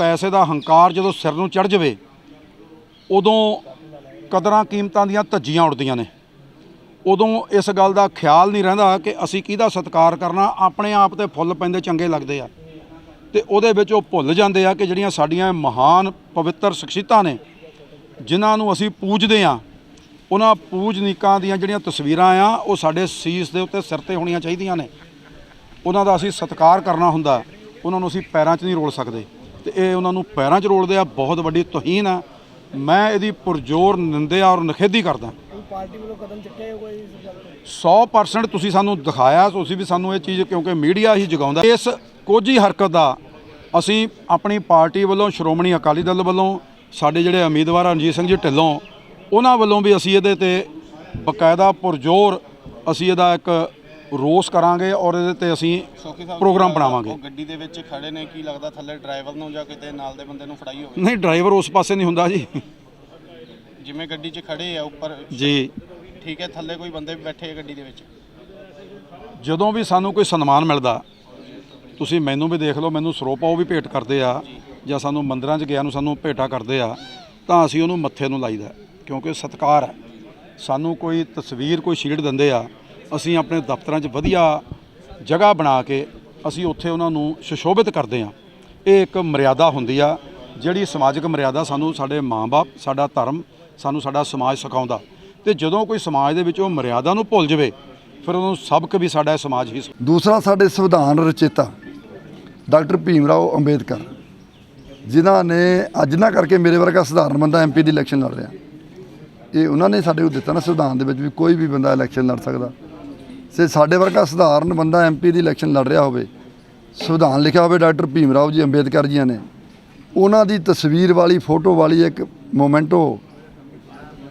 ਪੈਸੇ ਦਾ ਹੰਕਾਰ ਜਦੋਂ ਸਿਰ ਨੂੰ ਚੜ ਜਾਵੇ, ਉਦੋਂ ਕਦਰਾਂ ਕੀਮਤਾਂ ਦੀਆਂ ਧੱਜੀਆਂ ਉੱਡਦੀਆਂ ਨੇ। ਉਦੋਂ ਇਸ ਗੱਲ ਦਾ ਖਿਆਲ ਨਹੀਂ ਰਹਿੰਦਾ ਕਿ ਅਸੀਂ ਕਿਹਦਾ ਸਤਿਕਾਰ ਕਰਨਾ, ਆਪਣੇ ਆਪ ਤੇ ਫੁੱਲ ਪੈਂਦੇ ਚੰਗੇ ਲੱਗਦੇ ਆ। ਤੇ ਉਹਦੇ ਵਿੱਚ ਉਹ ਭੁੱਲ ਜਾਂਦੇ ਆ ਕਿ ਜਿਹੜੀਆਂ ਸਾਡੀਆਂ ਮਹਾਨ ਪਵਿੱਤਰ ਸ਼ਖਸੀਅਤਾਂ ਨੇ, ਜਿਨ੍ਹਾਂ ਨੂੰ ਅਸੀਂ ਪੂਜਦੇ ਆ, ਉਹਨਾਂ ਪੂਜਨੀਕਾਂ ਦੀਆਂ ਜਿਹੜੀਆਂ ਤਸਵੀਰਾਂ ਆ, ਉਹ ਸਾਡੇ ਸੀਸ ਦੇ ਉੱਤੇ ਸਿਰ ਤੇ ਹੋਣੀਆਂ ਚਾਹੀਦੀਆਂ ਨੇ। ਉਹਨਾਂ ਦਾ ਅਸੀਂ ਸਤਿਕਾਰ ਕਰਨਾ ਹੁੰਦਾ, ਉਹਨਾਂ ਨੂੰ ਅਸੀਂ ਪੈਰਾਂ 'ਚ ਨਹੀਂ ਰੋਲ ਸਕਦੇ। ਤੇ ਇਹ ਉਹਨਾਂ ਨੂੰ ਪੈਰਾਂ 'ਚ ਰੋਲਦੇ ਆ ਬਹੁਤ ਵੱਡੀ ਤੋਹੀਨ ਆ। ਮੈਂ ਇਹਦੀ ਪੁਰਜ਼ੋਰ ਨਿੰਦਿਆ ਔਰ ਨਖੇਦੀ ਕਰਦਾ। ਪਾਰਟੀ ਵੱਲੋਂ ਕਦਮ ਚੱਕਿਆ ਹੋਊਗਾ ਇਸ ਗੱਲ ਤੇ? 100% ਤੁਸੀਂ ਸਾਨੂੰ ਦਿਖਾਇਆ ਤੁਸੀਂ ਵੀ ਸਾਨੂੰ ਇਹ ਚੀਜ਼ ਕਿਉਂਕਿ ਮੀਡੀਆ ਹੀ ਜਗਾਉਂਦਾ। ਇਸ ਕੋਝੀ ਹਰਕਤ ਦਾ ਅਸੀਂ ਆਪਣੀ ਪਾਰਟੀ ਵੱਲੋਂ ਸ਼੍ਰੋਮਣੀ ਅਕਾਲੀ ਦਲ ਵੱਲੋਂ ਸਾਡੇ ਜਿਹੜੇ ਉਮੀਦਵਾਰ ਰਣਜੀਤ ਸਿੰਘ ਜੀ ਢਿੱਲੋਂ ਉਹਨਾਂ ਵੱਲੋਂ ਵੀ ਅਸੀਂ ਇਹਦੇ ਤੇ ਬਕਾਇਦਾ ਪੁਰਜ਼ੋਰ ਅਸੀਂ ਇਹਦਾ ਇੱਕ ਰੋਸ ਕਰਾਂਗੇ ਔਰ ਇਹਦੇ ਤੇ ਅਸੀਂ ਪ੍ਰੋਗਰਾਮ ਬਣਾਵਾਂਗੇ। ਉਹ ਗੱਡੀ ਦੇ ਵਿੱਚ ਖੜੇ ਨੇ ਕੀ ਲੱਗਦਾ ਥੱਲੇ ਡਰਾਈਵਰ ਨੂੰ ਜਾਂ ਕਿਤੇ ਨਾਲ ਦੇ ਬੰਦੇ ਨੂੰ ਫੜਾਈ ਹੋਵੇ? ਨਹੀਂ ਡਰਾਈਵਰ ਉਸ ਪਾਸੇ ਨਹੀਂ ਹੁੰਦਾ ਜੀ। ਜਿਵੇਂ ਗੱਡੀ 'ਚ ਖੜੇ ਆ ਉੱਪਰ ਜੀ। ਠੀਕ ਹੈ ਥੱਲੇ ਕੋਈ ਬੰਦੇ ਵੀ ਬੈਠੇ ਆ ਗੱਡੀ ਦੇ ਵਿੱਚ? ਜਦੋਂ ਵੀ ਸਾਨੂੰ ਕੋਈ ਸਨਮਾਨ ਮਿਲਦਾ ਤੁਸੀਂ ਮੈਨੂੰ ਵੀ ਦੇਖ ਲਓ ਮੈਨੂੰ ਸਰੋਪਾ ਉਹ ਵੀ ਭੇਟ ਕਰਦੇ ਆ ਜਾਂ। ਸਾਨੂੰ ਮੰਦਰਾਂ 'ਚ ਗਿਆ ਨੂੰ ਸਾਨੂੰ ਭੇਟਾ ਕਰਦੇ ਆ ਤਾਂ ਅਸੀਂ ਉਹਨੂੰ ਮੱਥੇ ਨੂੰ ਲਾਈਦਾ ਕਿਉਂਕਿ ਸਤਕਾਰ ਹੈ। ਸਾਨੂੰ ਕੋਈ ਤਸਵੀਰ ਕੋਈ ਸ਼ੀਲਡ ਦਿੰਦੇ ਆ ਅਸੀਂ ਆਪਣੇ ਦਫ਼ਤਰਾਂ 'ਚ ਵਧੀਆ ਜਗ੍ਹਾ ਬਣਾ ਕੇ ਅਸੀਂ ਉੱਥੇ ਉਹਨਾਂ ਨੂੰ ਸੁਸ਼ੋਭਿਤ ਕਰਦੇ ਹਾਂ। ਇਹ ਇੱਕ ਮਰਿਆਦਾ ਹੁੰਦੀ ਆ, ਜਿਹੜੀ ਸਮਾਜਿਕ ਮਰਿਆਦਾ ਸਾਨੂੰ ਸਾਡੇ ਮਾਂ-ਬਾਪ, ਸਾਡਾ ਧਰਮ, ਸਾਨੂੰ ਸਾਡਾ ਸਮਾਜ ਸਿਖਾਉਂਦਾ। ਤੇ ਜਦੋਂ ਕੋਈ ਸਮਾਜ ਦੇ ਵਿੱਚ ਉਹ ਮਰਿਆਦਾ ਨੂੰ ਭੁੱਲ ਜਾਵੇ, ਫਿਰ ਉਹਨੂੰ ਸਬਕ ਵੀ ਸਾਡਾ ਸਮਾਜ ਹੀ ਦੂਸਰਾ ਸਾਡੇ ਸੰਵਿਧਾਨ ਰਚੇਤਾ, ਡਾਕਟਰ ਭੀਮ ਰਾਓ ਅੰਬੇਦਕਰ, ਜਿਨ੍ਹਾਂ ਨੇ ਅੱਜ ਨਾ ਕਰਕੇ ਮੇਰੇ ਵਰਗਾ ਸਧਾਰਨ ਬੰਦਾ ਐਮਪੀ ਦੀ ਇਲੈਕਸ਼ਨ ਲੜ ਰਿਹਾ। ਇਹ ਉਹਨਾਂ ਨੇ ਸਾਡੇ ਨੂੰ ਦਿੱਤਾ ਨਾ ਸੰਵਿਧਾਨ ਦੇ ਵਿੱਚ ਵੀ ਕੋਈ ਵੀ ਬੰਦਾ ਇਲੈਕਸ਼ਨ ਲੜ ਸਕਦਾ। ਸੇ ਸਾਡੇ ਵਰਗਾ ਸਧਾਰਨ ਬੰਦਾ ਐਮਪੀ ਦੀ ਇਲੈਕਸ਼ਨ ਲੜ ਰਿਹਾ ਹੋਵੇ, ਸੰਵਿਧਾਨ ਲਿਖਿਆ ਹੋਵੇ ਡਾਕਟਰ ਭੀਮ ਰਾਓ ਜੀ, ਅੰਬੇਦਕਰ ਜੀਆਂ ਨੇ, ਉਹਨਾਂ ਦੀ ਤਸਵੀਰ ਵਾਲੀ, ਫੋਟੋ ਵਾਲੀ ਇੱਕ ਮੋਮੈਂਟੋ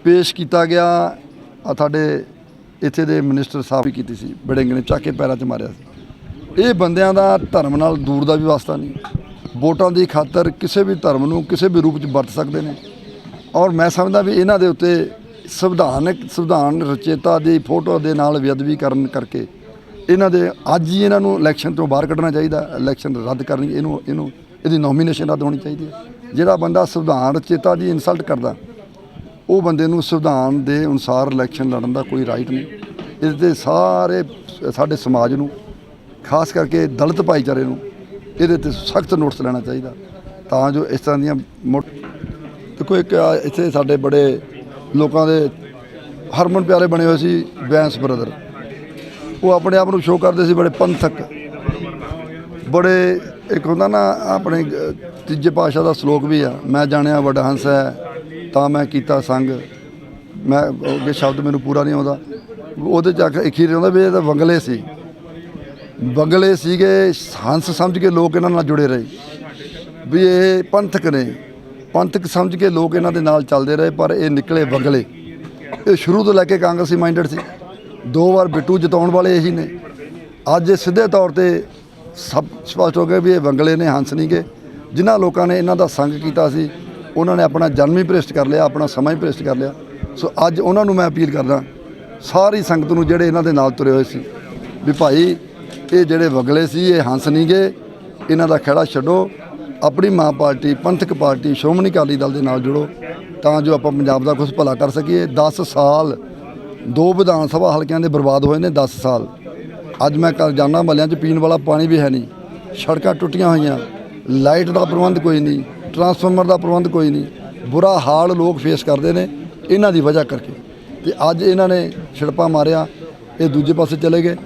ਪੇਸ਼ ਕੀਤਾ ਗਿਆ ਆ ਸਾਡੇ ਇੱਥੇ ਦੇ ਮਿਨਿਸਟਰ ਸਾਹਿਬ ਵੀ ਕੀਤੀ ਸੀ, ਬੜਿੰਗ ਨੇ ਚੱਕ ਕੇ ਪੈਰਾਂ 'ਚ ਮਾਰਿਆ ਸੀ। ਇਹ ਬੰਦਿਆਂ ਦਾ ਧਰਮ ਨਾਲ ਦੂਰ ਦਾ ਵੀ ਵਾਸਤਾ ਨਹੀਂ। ਵੋਟਾਂ ਦੀ ਖਾਤਰ ਕਿਸੇ ਵੀ ਧਰਮ ਨੂੰ ਕਿਸੇ ਵੀ ਰੂਪ 'ਚ ਵਰਤ ਸਕਦੇ ਨੇ। ਔਰ ਮੈਂ ਸਮਝਦਾ ਵੀ ਇਹਨਾਂ ਦੇ ਉੱਤੇ ਸੰਵਿਧਾਨਕ ਸੰਵਿਧਾਨ ਰਚੇਤਾ ਦੀ ਫੋਟੋ ਦੇ ਨਾਲ ਬੇਅਦਬੀਕਰਨ ਕਰਕੇ ਇਹਨਾਂ ਦੇ ਅੱਜ ਹੀ ਇਹਨਾਂ ਨੂੰ ਇਲੈਕਸ਼ਨ ਤੋਂ ਬਾਹਰ ਕੱਢਣਾ ਚਾਹੀਦਾ, ਇਲੈਕਸ਼ਨ ਰੱਦ ਕਰਨੀ, ਇਹਨੂੰ ਇਹਨੂੰ, ਇਹਦੀ ਨੋਮੀਨੇਸ਼ਨ ਰੱਦ ਹੋਣੀ ਚਾਹੀਦੀ ਹੈ। ਜਿਹੜਾ ਬੰਦਾ ਸੰਵਿਧਾਨ ਰਚੇਤਾ ਦੀ ਇਨਸਲਟ ਕਰਦਾ, ਉਹ ਬੰਦੇ ਨੂੰ ਸੰਵਿਧਾਨ ਦੇ ਅਨੁਸਾਰ ਇਲੈਕਸ਼ਨ ਲੜਨ ਦਾ ਕੋਈ ਰਾਈਟ ਨਹੀਂ। ਇਸ ਦੇ ਸਾਰੇ ਸਾਡੇ ਸਮਾਜ ਨੂੰ, ਖਾਸ ਕਰਕੇ ਦਲਿਤ ਭਾਈਚਾਰੇ ਨੂੰ, ਇਹਦੇ ਤੇ ਸਖਤ ਨੋਟਿਸ ਲੈਣਾ ਚਾਹੀਦਾ। ਤਾਂ ਜੋ ਇਸ ਤਰ੍ਹਾਂ ਦੀਆਂ ਮੋਟ ਦੇਖੋ ਇੱਕ ਇੱਥੇ ਸਾਡੇ ਬੜੇ ਲੋਕਾਂ ਦੇ ਹਰਮਨ ਪਿਆਰੇ ਬਣੇ ਹੋਏ ਸੀ ਬੈਂਸ ਬ੍ਰਦਰ। ਉਹ ਆਪਣੇ ਆਪ ਨੂੰ ਸ਼ੋਅ ਕਰਦੇ ਸੀ ਬੜੇ ਪੰਥਕ। ਬੜੇ ਇੱਕ ਹੁੰਦਾ ਨਾ, ਆਪਣੇ ਤੀਜੇ ਪਾਸ਼ਾ ਦਾ ਸ਼ਲੋਕ ਵੀ ਆ, ਮੈਂ ਜਾਣਿਆ ਵੱਡਾ ਹੰਸ ਹੈ, ਤਾਂ ਮੈਂ ਕੀਤਾ ਸੰਗ। ਮੈਂ ਅੱਗੇ ਸ਼ਬਦ ਮੈਨੂੰ ਪੂਰਾ ਨਹੀਂ ਆਉਂਦਾ। ਉਹਦੇ ਚ ਆਖ- ਅਖੀਰ ਆਉਂਦਾ ਵੀ ਇਹ ਤਾਂ ਵੰਗਲੇ ਸੀ। ਵੰਗਲੇ ਸੀਗੇ, ਹੰਸ ਸਮਝ ਕੇ ਲੋਕ ਇਹਨਾਂ ਨਾਲ ਜੁੜੇ ਰਹੇ। ਵੀ ਇਹ ਪੰਥਕ ਨੇ। ਪੰਥਕ ਸਮਝ ਕੇ ਲੋਕ ਇਹਨਾਂ ਦੇ ਨਾਲ ਚੱਲਦੇ ਰਹੇ, ਪਰ ਇਹ ਨਿਕਲੇ ਵੰਗਲੇ। ਇਹ ਸ਼ੁਰੂ ਤੋਂ ਲੈ ਕੇ ਕਾਂਗਰਸੀ ਮਾਈਂਡਡ ਸੀ। ਦੋ ਵਾਰ ਬਿੱਟੂ ਜਿਤਾਉਣ ਵਾਲੇ ਇਹੀ ਨੇ। ਅੱਜ ਇਹ ਸਿੱਧੇ ਤੌਰ ਤੇ ਸਭ ਸਪਸ਼ਟ ਹੋ ਗਿਆ ਵੀ ਇਹ ਵੰਗਲੇ ਨੇ, ਹੰਸ ਨਹੀਂ ਗਏ। ਜਿਨ੍ਹਾਂ ਲੋਕਾਂ ਨੇ ਇਹਨਾਂ ਦਾ ਸੰਗ ਕੀਤਾ ਸੀ, ਉਹਨਾਂ ਨੇ ਆਪਣਾ ਜਨਮ ਹੀ ਭ੍ਰਿਸ਼ਟ ਕਰ ਲਿਆ, ਆਪਣਾ ਸਮਾਂ ਹੀ ਭ੍ਰਿਸ਼ਟ ਕਰ ਲਿਆ। ਸੋ ਅੱਜ ਉਹਨਾਂ ਨੂੰ ਮੈਂ ਅਪੀਲ ਕਰਦਾ, ਸਾਰੀ ਸੰਗਤ ਨੂੰ ਜਿਹੜੇ ਇਹਨਾਂ ਦੇ ਨਾਲ ਤੁਰੇ ਹੋਏ ਸੀ, ਵੀ ਭਾਈ, ਇਹ ਜਿਹੜੇ ਵਗਲੇ ਸੀ, ਇਹ ਹੰਸ ਨਹੀਂ ਗਏ, ਇਹਨਾਂ ਦਾ ਖੜਾ ਛੱਡੋ। ਆਪਣੀ ਮਾਂ ਪਾਰਟੀ, ਪੰਥਕ ਪਾਰਟੀ, ਸ਼੍ਰੋਮਣੀ ਅਕਾਲੀ ਦਲ ਦੇ ਨਾਲ ਜੁੜੋ ਤਾਂ ਜੋ ਆਪਾਂ ਪੰਜਾਬ ਦਾ ਕੁਝ ਭਲਾ ਕਰ ਸਕੀਏ। 10 ਸਾਲ ਦੋ ਵਿਧਾਨ ਸਭਾ ਹਲਕਿਆਂ ਦੇ ਬਰਬਾਦ ਹੋਏ ਨੇ 10 ਸਾਲ। ਅੱਜ ਮੈਂ ਕੱਲ ਜਾਣਾ ਮੱਲਿਆਂ 'ਚ, ਪੀਣ ਵਾਲਾ ਪਾਣੀ ਵੀ ਹੈ ਨਹੀਂ। ਸੜਕਾਂ ਟੁੱਟੀਆਂ ਹੋਈਆਂ, ਲਾਈਟ ਦਾ ਪ੍ਰਬੰਧ ਕੋਈ ਨਹੀਂ, ਟਰਾਂਸਫਾਰਮਰ ਦਾ ਪ੍ਰਬੰਧ ਕੋਈ ਨਹੀਂ। ਬੁਰਾ ਹਾਲ ਲੋਕ ਫੇਸ ਕਰਦੇ ਨੇ ਇਹਨਾਂ ਦੀ ਵਜ੍ਹਾ ਕਰਕੇ। ਤੇ ਅੱਜ ਇਹਨਾਂ ਨੇ ਛਿੜਪਾ ਮਾਰਿਆ, ਇਹ ਦੂਜੇ ਪਾਸੇ ਚਲੇ ਗਏ।